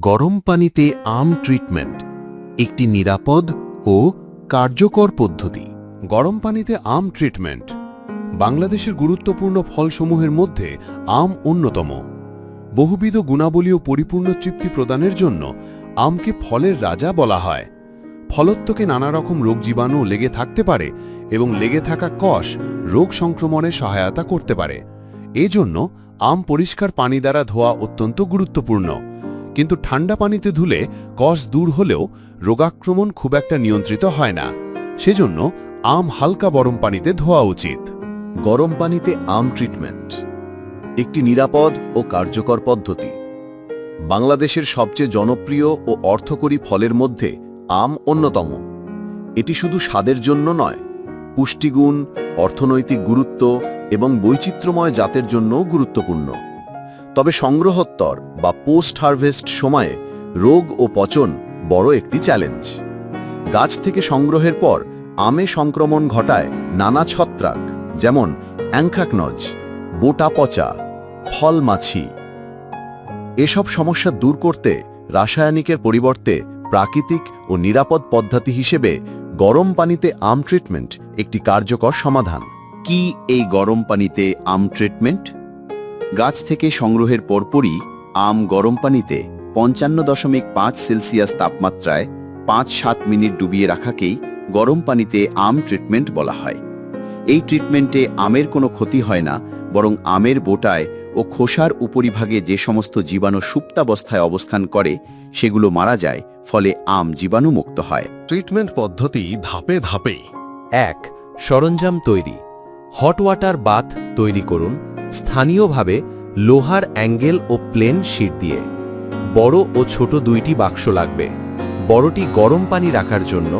গরম পানিতে আম ট্রিটমেন্ট একটি নিরাপদ ও কার্যকর পদ্ধতি। গরম পানিতে আম ট্রিটমেন্ট বাংলাদেশের গুরুত্বপূর্ণ ফলসমূহের মধ্যে আম অন্যতম। বহুবিধ গুণাবলী ও পরিপূর্ণ তৃপ্তি প্রদানের জন্য আমকে ফলের রাজা বলা হয়। ফলত্বকে নানা রকম রোগ জীবাণু লেগে থাকতে পারে এবং লেগে থাকা কষ রোগ সংক্রমণে সহায়তা করতে পারে। এজন্য আম পরিষ্কার পানি দ্বারা ধোয়া অত্যন্ত গুরুত্বপূর্ণ। কিন্তু ঠান্ডা পানিতে ধুলে কষ দূর হলেও রোগাক্রমণ খুব একটা নিয়ন্ত্রিত হয় না। সেজন্য আম হালকা গরম পানিতে ধোয়া উচিত। গরম পানিতে আম ট্রিটমেন্ট একটি নিরাপদ ও কার্যকর পদ্ধতি। বাংলাদেশের সবচেয়ে জনপ্রিয় ও অর্থকরী ফলের মধ্যে আম অন্যতম। এটি শুধু স্বাদের জন্য নয়, পুষ্টিগুণ, অর্থনৈতিক গুরুত্ব এবং বৈচিত্র্যময় জাতের জন্যও গুরুত্বপূর্ণ। তবে সংগ্রহোত্তর বা পোস্ট হারভেস্ট সময়ে রোগ ও পচন বড় একটি চ্যালেঞ্জ। গাছ থেকে সংগ্রহের পর আমে সংক্রমণ ঘটায় নানা ছত্রাক, যেমন অ্যাংখাকনজ বোটা পচা ফল মাছি এসব সমস্যা দূর করতে রাসায়নিকের পরিবর্তে প্রাকৃতিক ও নিরাপদ পদ্ধতি হিসেবে গরম পানিতে আম ট্রিটমেন্ট একটি কার্যকর সমাধান। কি এই গরম পানিতে আম ট্রিটমেন্ট? গাছ থেকে সংগ্রহের পরপরই আম গরম পানিতে পঞ্চান্ন দশমিক পাঁচ সেলসিয়াস তাপমাত্রায় পাঁচ সাত মিনিট ডুবিয়ে রাখাকেই গরম পানিতে আম ট্রিটমেন্ট বলা হয়। এই ট্রিটমেন্টে আমের কোনো ক্ষতি হয় না বরং আমের বোটায় ও খোসার উপরিভাগে যে সমস্ত জীবাণু সুপ্তাবস্থায় অবস্থান করে সেগুলো মারা যায় ফলে আম জীবাণুমুক্ত হয়। ট্রিটমেন্ট পদ্ধতি ধাপে ধাপে এক সরঞ্জাম তৈরি। হট ওয়াটার বাথ তৈরি করুন স্থানীয়ভাবে লোহার অ্যাঙ্গেল ও প্লেন শিট দিয়ে। বড় ও ছোট দুইটি বাক্স লাগবে। বড়টি গরম পানি রাখার জন্য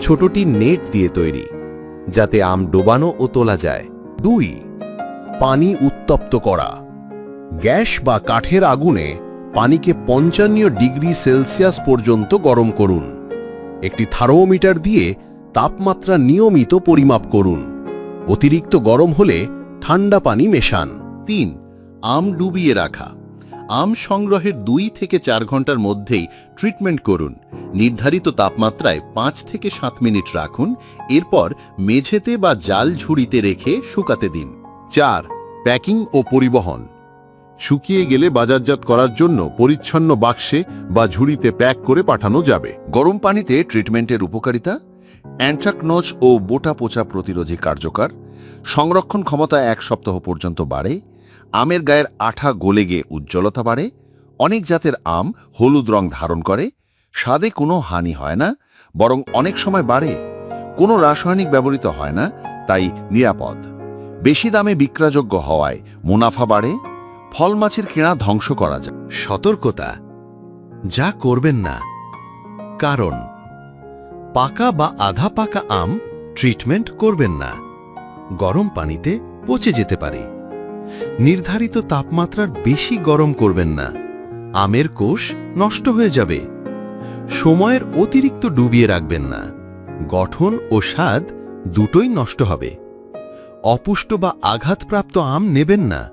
ছোটটি নেট দিয়ে তৈরি, যাতে আম ডোবানো ও তোলা যায়। দুই, পানি উত্তপ্ত করা। গ্যাস বা কাঠের আগুনে পানিকে পঞ্চান্ন ডিগ্রি সেলসিয়াস পর্যন্ত গরম করুন। একটি থার্মোমিটার দিয়ে তাপমাত্রা নিয়মিত পরিমাপ করুন। অতিরিক্ত গরম হলে ঠান্ডা পানি মেশান। তিন, আম ডুবিয়ে রাখা। আম সংগ্রহের দুই থেকে চার ঘণ্টার মধ্যেই ট্রিটমেন্ট করুন। নির্ধারিত তাপমাত্রায় পাঁচ থেকে সাত মিনিট রাখুন। এরপর মেঝেতে বা জাল ঝুড়িতে রেখে শুকাতে দিন। চার, প্যাকিং ও পরিবহন। শুকিয়ে গেলে বাজারজাত করার জন্য পরিচ্ছন্ন বাক্সে বা ঝুড়িতে প্যাক করে পাঠানো যাবে। গরম পানিতে ট্রিটমেন্টের উপকারিতা? অ্যান্ট্রাকনোজ ও বোটা পোচা প্রতিরোধী কার্যকর, সংরক্ষণ ক্ষমতা এক সপ্তাহ পর্যন্ত বাড়ে, আমের গায়ের আঠা গলে গিয়ে উজ্জ্বলতা বাড়ে, অনেক জাতের আম হলুদ রং ধারণ করে, স্বাদে কোনো হানি হয় না, বরং অনেক সময় বাড়ে, কোনো রাসায়নিক ব্যবহৃত হয় না, তাই নিরাপদ। বেশি দামে বিক্রয়যোগ্য হওয়ায় মুনাফা বাড়ে, ফল মাছের কিনা ধ্বংস করা যায়। সতর্কতা, যা করবেন না, কারণ পাকা বা আধা পাকা আম ট্রিটমেন্ট করবেন না। গরম পানিতে পচে যেতে পারে। নির্ধারিত তাপমাত্রার বেশি গরম করবেন না। আমের কোষ নষ্ট হয়ে যাবে। সময়ের অতিরিক্ত ডুবিয়ে রাখবেন না। গঠন ও স্বাদ দুটোই নষ্ট হবে। অপুষ্ট বা আঘাতপ্রাপ্ত আম নেবেন না।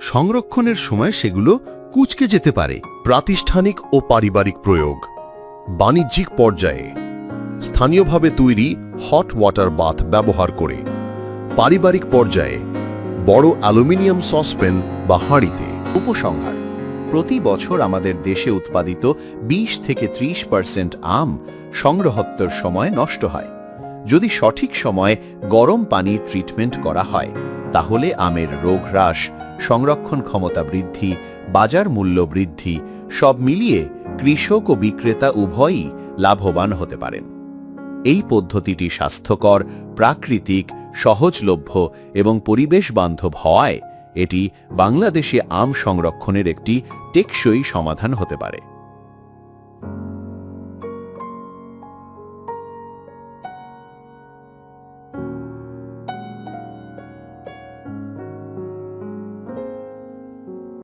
সংরক্ষণের সময় সেগুলো কুচকে যেতে পারে। প্রাতিষ্ঠানিক ও পারিবারিক প্রয়োগ। বাণিজ্যিক পর্যায়ে। স্থানীয়ভাবে তৈরি হট ওয়াটার বাথ ব্যবহার করে। পারিবারিক পর্যায়ে বড় অ্যালুমিনিয়াম সসপেন বা হাঁড়িতে। উপসংহার, প্রতি বছর আমাদের দেশে উৎপাদিত ২০ থেকে ৩০ পার্সেন্ট আম সংগ্রহত্বর সময় নষ্ট হয়। যদি সঠিক সময়ে গরম পানি ট্রিটমেন্ট করা হয়, তাহলে আমের রোগ হ্রাস সংরক্ষণ ক্ষমতা বৃদ্ধি, বাজার মূল্য বৃদ্ধি সব মিলিয়ে কৃষক ও বিক্রেতা উভয়ই লাভবান হতে পারেন। এই পদ্ধতিটি স্বাস্থ্যকর, প্রাকৃতিক, সহজলভ্য এবং পরিবেশ বান্ধব হওয়ায় এটি বাংলাদেশে আম সংরক্ষণের একটি টেকসই সমাধান হতে পারে।